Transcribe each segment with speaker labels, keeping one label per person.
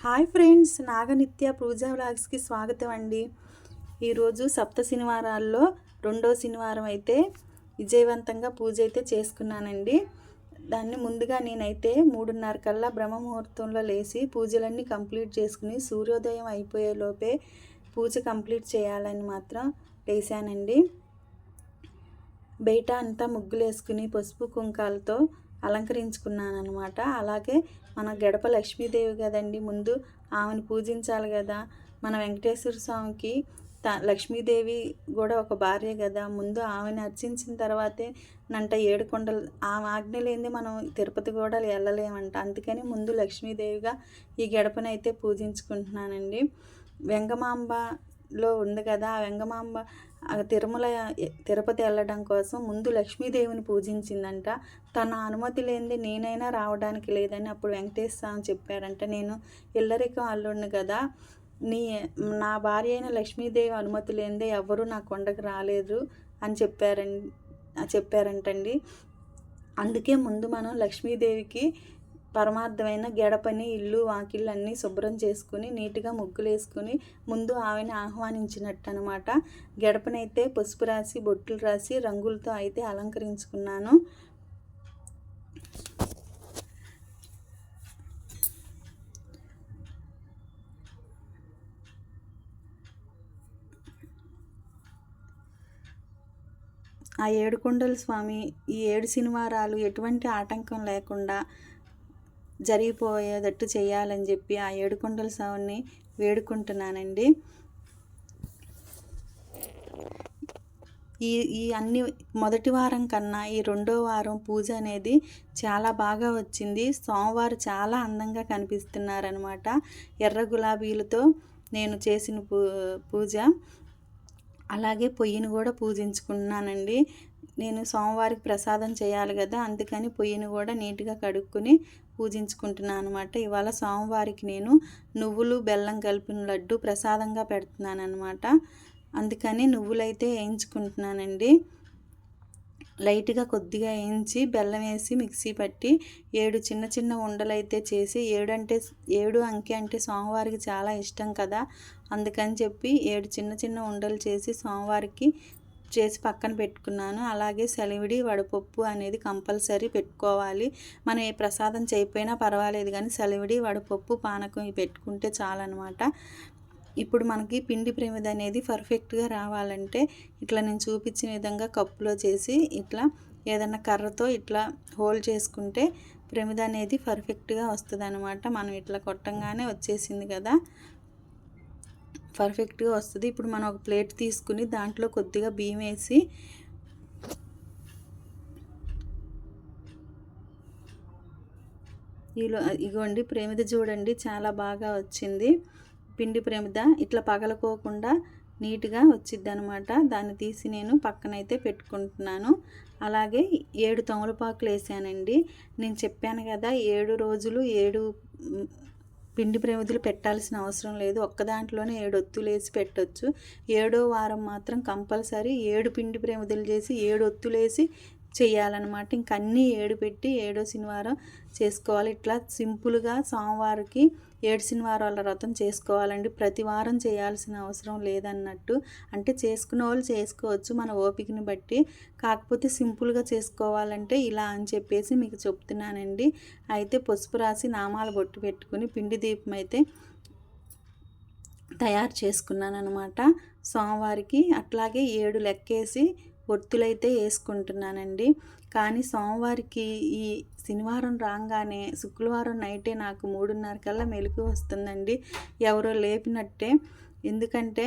Speaker 1: Hi friends నాగనిత్య పూజా వ్లాగ్స్కి స్వాగతం అండి. ఈరోజు సప్త శనివారాల్లో రెండో శనివారం అయితే విజయవంతంగా పూజ అయితే చేసుకున్నానండి. దాన్ని ముందుగా నేనైతే మూడున్నర కల్లా బ్రహ్మ ముహూర్తంలో లేచి పూజలన్నీ కంప్లీట్ చేసుకుని సూర్యోదయం అయిపోయేలోపే పూజ కంప్లీట్ చేయాలని మాత్రం లేశానండి బయట అంతా ముగ్గులు వేసుకుని పసుపు కుంకాలతో అలంకరించుకున్నాను అనమాట అలాగే మన గడప లక్ష్మీదేవి కదండి ముందు ఆమెను పూజించాలి కదా. మన వెంకటేశ్వర స్వామికి త లక్ష్మీదేవి కూడా ఒక భార్య కదా. ముందు ఆమెను అర్చించిన తర్వాతే నంట ఏడు కొండలు ఆమె ఆజ్ఞ లేని మనం తిరుపతి కూడా వెళ్ళలేమంట అందుకని ముందు లక్ష్మీదేవిగా ఈ గడపనైతే పూజించుకుంటున్నానండి. వెంగమాంబలో ఉంది కదా ఆ వెంగమాంబ తిరుమల తిరుపతి వెళ్ళడం కోసం ముందు లక్ష్మీదేవిని పూజించిందంట. తన అనుమతి లేనిది నేనైనా రావడానికి లేదని అప్పుడు వెంకటేశ్వర స్వామి చెప్పారంట నేను ఇల్లరికం అల్లుడిని కదా నీ నా భార్య అయిన లక్ష్మీదేవి అనుమతి లేనిదే ఎవరు నా కొండకు రాలేదు అని చెప్పారండి చెప్పారంటండి. అందుకే ముందు మనం లక్ష్మీదేవికి పరమార్థమైన గడపని ఇల్లు వాకిళ్ళు అన్నీ శుభ్రం చేసుకుని నీట్గా ముగ్గులు వేసుకుని ముందు ఆమెను ఆహ్వానించినట్టు అనమాట గడపనైతే పసుపు రాసి బొట్టులు రాసి రంగులతో అయితే అలంకరించుకున్నాను. ఆ ఏడుకొండల స్వామి ఈ ఏడు శనివారాలు ఎటువంటి ఆటంకం లేకుండా జరిగిపోయేటట్టు చేయాలని చెప్పి ఆ ఏడుకొండల స్వామిని వేడుకుంటున్నానండి. ఈ ఈ అన్ని మొదటి వారం కన్నా ఈ రెండో వారం పూజ అనేది చాలా బాగా వచ్చింది. సోమవారు చాలా అందంగా కనిపిస్తున్నారనమాట ఎర్ర గులాబీలతో నేను చేసిన పూ పూజ. అలాగే పొయ్యిని కూడా పూజించుకున్నానండి నేను సోమవారికి ప్రసాదం చేయాలి కదా అందుకని పొయ్యిని కూడా నీట్గా కడుక్కొని పూజించుకుంటున్నాను అనమాట ఇవాళ సోమవారికి నేను నువ్వులు బెల్లం కలిపిన లడ్డు ప్రసాదంగా పెడుతున్నాను అనమాట అందుకని నువ్వులైతే వేయించుకుంటున్నానండి. లైట్గా కొద్దిగా వేయించి బెల్లం వేసి మిక్సీ పట్టి ఏడు చిన్న చిన్న ఉండలైతే చేసి ఏడు అంటే ఏడు అంకె అంటే సోమవారికి చాలా ఇష్టం కదా అందుకని చెప్పి ఏడు చిన్న చిన్న ఉండలు చేసి సోమవారికి చేసి పక్కన పెట్టుకున్నాను. అలాగే సెలవిడి వడపప్పు అనేది కంపల్సరీ పెట్టుకోవాలి. మనం ఏ ప్రసాదం చేయకపోయినా పర్వాలేదు కానీ సెలవిడి వడపప్పు పానకం పెట్టుకుంటే చాలన్నమాట. ఇప్పుడు మనకి పిండి ప్రమిద అనేది పర్ఫెక్ట్గా రావాలంటే ఇట్లా నేను చూపించిన విధంగా కప్పులో చేసి ఇట్లా ఏదన్నా కర్రతో ఇట్లా హోల్డ్ చేసుకుంటే ప్రమిద అనేది పర్ఫెక్ట్గా వస్తుంది అనమాట మనం ఇట్లా కొట్టంగానే వచ్చేసింది కదా. పర్ఫెక్ట్గా వస్తుంది. ఇప్పుడు మనం ఒక ప్లేట్ తీసుకుని దాంట్లో కొద్దిగా బియ్యం వేసి ఈలో ఇగోండి ప్రేమిద చూడండి చాలా బాగా వచ్చింది. పిండి ప్రేమిద ఇట్లా పగలకోకుండా నీట్గా వచ్చిద్ది అనమాట దాన్ని తీసి నేను పక్కనైతే పెట్టుకుంటున్నాను. అలాగే ఏడు తమలపాకులు వేసానండి. నేను చెప్పాను కదా ఏడు రోజులు ఏడు పిండి ప్రమిదులు పెట్టాల్సిన అవసరం లేదు. ఒక్క దాంట్లోనే ఏడు ఒత్తులు వేసి పెట్టవచ్చు ఏడో వారం మాత్రం కంపల్సరీ ఏడు పిండి ప్రమిదలు చేసి ఏడు ఒత్తులు వేసి చేయాలన్నమాట. ఇంక అన్నీ ఏడు పెట్టి ఏడో శనివారం చేసుకోవాలి. ఇట్లా సింపుల్గా సోమవారికి ఏడు వాళ్ళ వ్రతం చేసుకోవాలండి. ప్రతి వారం చేయాల్సిన అవసరం లేదన్నట్టు. అంటే చేసుకునే వాళ్ళు చేసుకోవచ్చు మన ఓపికని బట్టి. కాకపోతే సింపుల్గా చేసుకోవాలంటే ఇలా అని చెప్పేసి మీకు చెప్తున్నానండి. అయితే పసుపు రాసి నామాలు బొట్టు పెట్టుకుని పిండి దీపం అయితే తయారు చేసుకున్నాను అనమాట సోమవారికి అట్లాగే ఏడు లెక్కేసి ఒత్తులైతే వేసుకుంటున్నానండి. కానీ సోమవారికి ఈ శనివారం రాగానే శుక్రవారం నైటే నాకు మూడున్నర కల్లా మెలకు వస్తుందండి. ఎవరో లేపినట్టే. ఎందుకంటే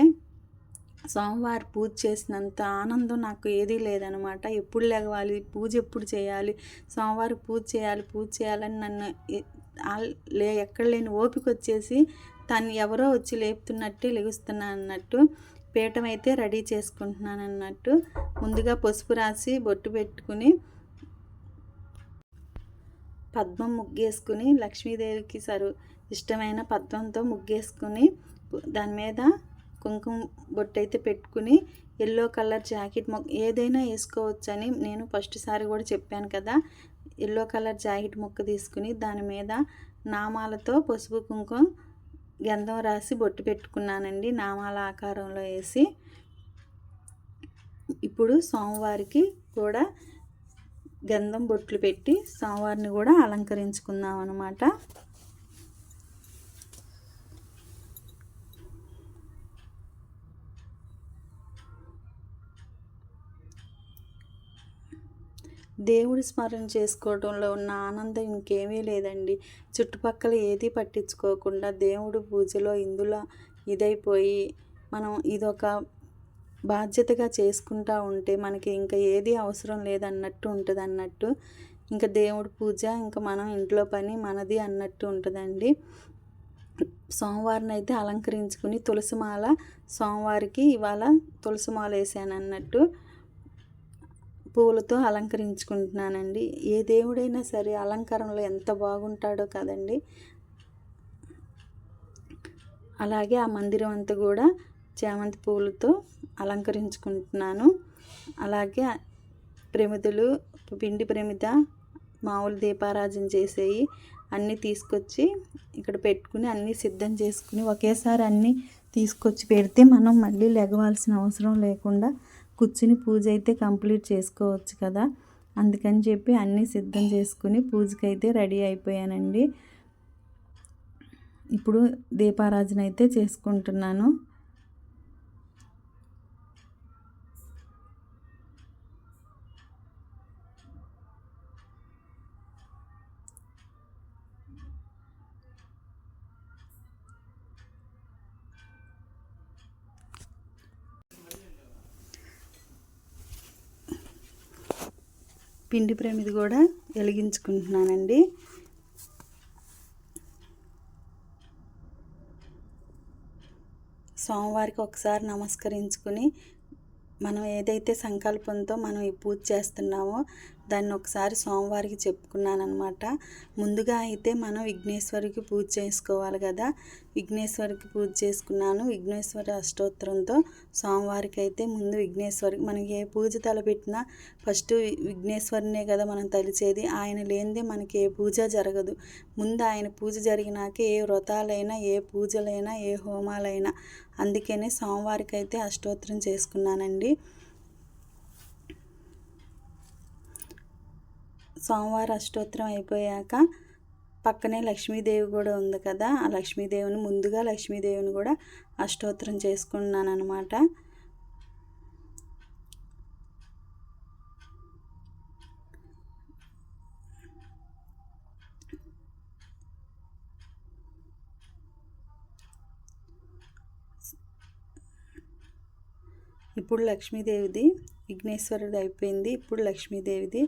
Speaker 1: సోమవారం పూజ చేసినంత ఆనందం నాకు ఏదీ లేదనమాట. ఎప్పుడు లేవాలి పూజ ఎప్పుడు చేయాలి సోమవారం పూజ చేయాలి పూజ చేయాలని నన్ను లే ఎక్కడ లేని ఓపిక వచ్చేసి తను ఎవరో వచ్చి లేపుతున్నట్టే లెగుస్తున్నాను అన్నట్టు పీఠం అయితే రెడీ చేసుకుంటున్నాను అన్నట్టు ముందుగా పసుపు రాసి బొట్టు పెట్టుకుని పద్మం ముగ్గేసుకుని లక్ష్మీదేవికి సరు ఇష్టమైన పద్మంతో ముగ్గేసుకుని దాని మీద కుంకుమ బొట్టు అయితే పెట్టుకుని ఎల్లో కలర్ జాకెట్ మొక్క ఏదైనా వేసుకోవచ్చని నేను ఫస్ట్ సారి కూడా చెప్పాను కదా. ఎల్లో కలర్ జాకెట్ మొక్క తీసుకుని దాని మీద నామాలతో పసుపు కుంకుమ గంధం రాసి బొట్టు పెట్టుకున్నానండి. నామాల ఆకారంలో వేసి. ఇప్పుడు సోమవారికి కూడా గంధం బొట్లు పెట్టి సోమవారిని కూడా అలంకరించుకుందాం అనమాట దేవుడి స్మరణ చేసుకోవడంలో ఉన్న ఆనందం ఇంకేమీ లేదండి. చుట్టుపక్కల ఏది పట్టించుకోకుండా దేవుడు పూజలో ఇందులో ఇదైపోయి మనం ఇదొక బాధ్యతగా చేసుకుంటూ ఉంటే మనకి ఇంకా ఏది అవసరం లేదన్నట్టు ఉంటుంది అన్నట్టు ఇంకా దేవుడి పూజ ఇంకా మనం ఇంట్లో పని మనది అన్నట్టు ఉంటుందండి. సోమవారం అయితే అలంకరించుకుని తులసిమాల సోమవారికి ఇవాళ తులసిమాల వేసాను అన్నట్టు పూలతో అలంకరించుకుంటున్నానండి. ఏ దేవుడైనా సరే అలంకరణలో ఎంత బాగుంటాడో కదండి. అలాగే ఆ మందిరం అంతా కూడా చామంతి పూలతో అలంకరించుకుంటున్నాను. అలాగే ప్రమిదలు పిండి ప్రమిద మామూలు దీపారాజన చేసేవి అన్నీ తీసుకొచ్చి ఇక్కడ పెట్టుకుని అన్నీ సిద్ధం చేసుకుని ఒకేసారి అన్నీ తీసుకొచ్చి పెడితే మనం మళ్ళీ లెగవాల్సిన అవసరం లేకుండా కూర్చుని పూజ అయితే కంప్లీట్ చేసుకోవచ్చు కదా. అందుకని చెప్పి అన్నీ సిద్ధం చేసుకుని పూజకైతే రెడీ అయిపోయానండి. ఇప్పుడు దీపారాజన అయితే చేసుకుంటున్నాను. పిండి ప్రమిది కూడా వెలిగించుకుంటున్నానండి. సోమవారికి ఒకసారి నమస్కరించుకుని మనం ఏదైతే సంకల్పంతో మనం ఈ పూజ చేస్తున్నామో దాన్ని ఒకసారి సోమవారికి చెప్పుకున్నానమాట ముందుగా అయితే మనం విఘ్నేశ్వరికి పూజ చేసుకోవాలి కదా. విఘ్నేశ్వరికి పూజ చేసుకున్నాను. విఘ్నేశ్వరి అష్టోత్తరంతో సోమవారికి అయితే ముందు విఘ్నేశ్వరికి మనకి ఏ పూజ తలపెట్టినా ఫస్ట్ విఘ్నేశ్వరినే కదా మనం తలిచేది. ఆయన లేనిదే మనకి ఏ పూజ జరగదు. ముందు ఆయన పూజ జరిగినాక ఏ వ్రతాలైనా ఏ పూజలైనా ఏ హోమాలైనా అందుకనే సోమవారికి అయితే అష్టోత్తరం చేసుకున్నానండి. సోమవారం అష్టోత్తరం అయిపోయాక పక్కనే లక్ష్మీదేవి కూడా ఉంది కదా ఆ లక్ష్మీదేవిని ముందుగా లక్ష్మీదేవిని కూడా అష్టోత్తరం చేసుకున్నాను అనమాట ఇప్పుడు లక్ష్మీదేవిది విఘ్నేశ్వరుడు అయిపోయింది. ఇప్పుడు లక్ష్మీదేవిది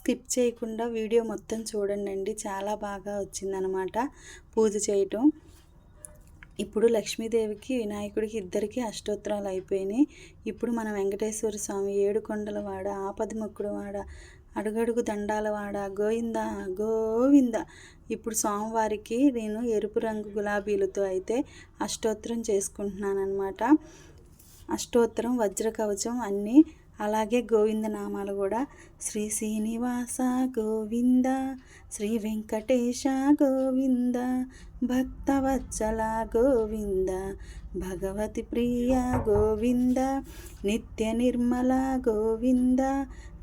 Speaker 1: స్కిప్ చేయకుండా వీడియో మొత్తం చూడండి అండి చాలా బాగా వచ్చిందనమాట పూజ చేయటం. ఇప్పుడు లక్ష్మీదేవికి వినాయకుడికి ఇద్దరికి అష్టోత్తరాలు అయిపోయినాయి. ఇప్పుడు మన వెంకటేశ్వర స్వామి ఏడు కొండల వాడ ఆపది మొక్కుడు వాడ అడుగడుగు దండాల వాడ గోవింద గోవింద. ఇప్పుడు స్వామివారికి నేను ఎరుపు రంగు గులాబీలతో అయితే అష్టోత్తరం చేసుకుంటున్నాను అనమాట అష్టోత్తరం వజ్ర కవచం అన్నీ అలాగే గోవింద నామాలు కూడా. శ్రీ శ్రీనివాస గోవింద శ్రీ వెంకటేశ గోవింద భక్తవత్సల గోవింద భగవతి ప్రియ గోవింద నిత్య నిర్మల గోవింద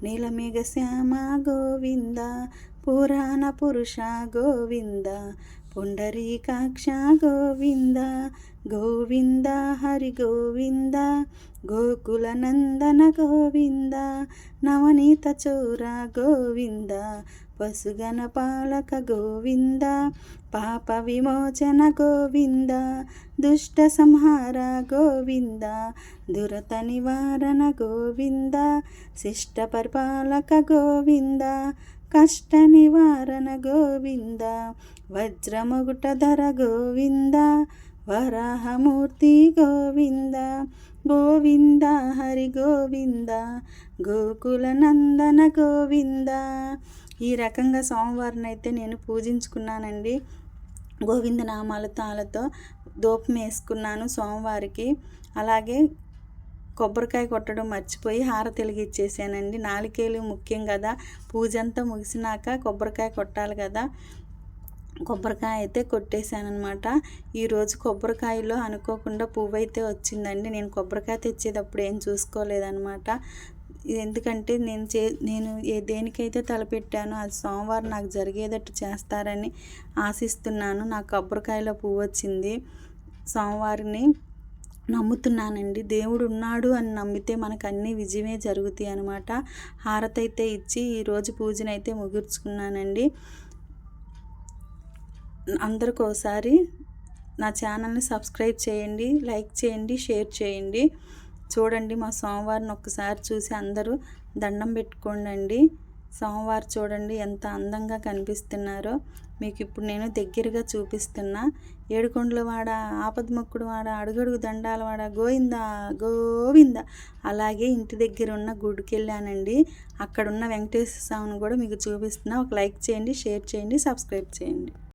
Speaker 1: నీలమేఘ శ్యామ గోవింద పురాణ పురుష గోవింద పుండరీకాక్ష గోవింద గోవింద హరి గోవింద గోకులనందన గోవింద నవనీత చోర గోవింద పశుగణ పాలక గోవింద పాప విమోచన గోవింద దుష్ట సంహార గోవింద దురత నివారణ గోవింద శిష్ట పరిపాలక గోవింద కష్ట నివారణ గోవింద వజ్రముగుట ధర గోవింద వరాహమూర్తి గోవింద గోవింద హరి గోవింద గోకుల నందన గోవింద. ఈ రకంగా సోమవారం అయితే నేను పూజించుకున్నానండి. గోవింద నామాల తాళతో దూపం వేసుకున్నాను సోమవారికి అలాగే కొబ్బరికాయ కొట్టడం మర్చిపోయి హార తెలిగిచ్చేసానండి నాలుకేలు ముఖ్యం కదా. పూజ అంతా ముగిసినాక కొబ్బరికాయ కొట్టాలి కదా. కొబ్బరికాయ అయితే కొట్టేశానమాట ఈరోజు కొబ్బరికాయలో అనుకోకుండా పువ్వు అయితే వచ్చిందండి. నేను కొబ్బరికాయ తెచ్చేటప్పుడు ఏం చూసుకోలేదనమాట ఎందుకంటే నేను చే నేను ఏ దేనికైతే తలపెట్టానో అది సోమవారం నాకు జరిగేటట్టు చేస్తారని ఆశిస్తున్నాను. నాకు కొబ్బరికాయలో పువ్వు వచ్చింది. సోమవారిని నమ్ముతున్నానండి. దేవుడు ఉన్నాడు అని నమ్మితే మనకు అన్ని విజయమే జరుగుతాయి అనమాట హారతి అయితే ఇచ్చి ఈరోజు పూజనైతే ముగించుకున్నానండి. అందరికి ఒకసారి నా ఛానల్ని సబ్స్క్రైబ్ చేయండి లైక్ చేయండి షేర్ చేయండి. చూడండి మా సోమవారిని ఒక్కసారి చూసి అందరూ దండం పెట్టుకోండి సోమవారం చూడండి ఎంత అందంగా కనిపిస్తున్నారో. మీకు ఇప్పుడు నేను దగ్గరగా చూపిస్తున్నా. ఏడుకొండల వాడ ఆపదముక్కుడు వాడ అడుగడుగు దండాల వాడ గోవింద గోవింద. అలాగే ఇంటి దగ్గర ఉన్న గుడికి వెళ్ళానండి అక్కడున్న వెంకటేశ్వర స్వామిని కూడా మీకు చూపిస్తున్నా. ఒక లైక్ చేయండి షేర్ చేయండి సబ్స్క్రైబ్ చేయండి.